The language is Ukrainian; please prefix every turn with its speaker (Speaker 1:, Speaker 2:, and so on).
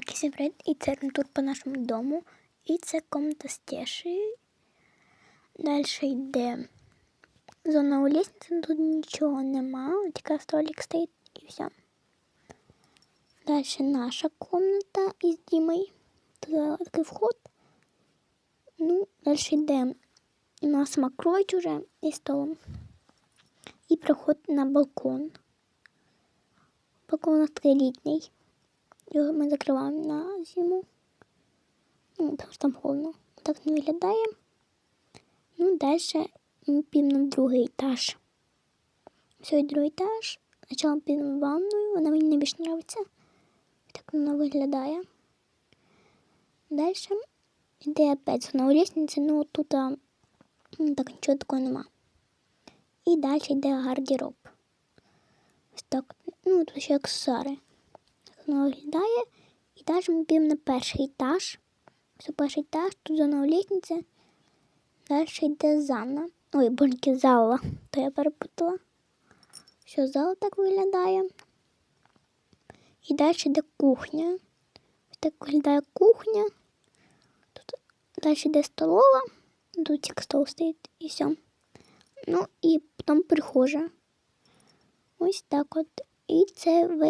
Speaker 1: Так, всім привіт. І це тур по нашому дому. І це комната з. Далі йде зона у лестниці, тут нічого нема, тільки столик стоїть і все. Далі наша комната із Дімою. Тут такий вход. Ну, далі йде у нас макроч уже і столом. І проход на балкон. Балкон у нас літній. Його ми закриваємо на зиму. Ну, тому що там холодно. Так не виглядає. Ну, далі ми підемо на другий етаж. Все, другий етаж. Спочатку підемо ванною, вона мені найбільше подобається. Так вона виглядає. Далі йде опять зона у лестниці, ну тут а, ну, так нічого такого нема. І далі йде гардероб. Так. Ну, тут ще аксесуари. Так виглядає. І далі ми підемо на перший етаж. Все перший етаж, тут зона у лестниці. Далі йде зана. Ой, боньки зала. То я перепутала. Що зал так виглядає. І далі йде кухня. Ось так виглядає кухня. Тут далі йде столова. Тут тільки стол стоїть і все. Ну і потім прихожа. Ось так от. І це весь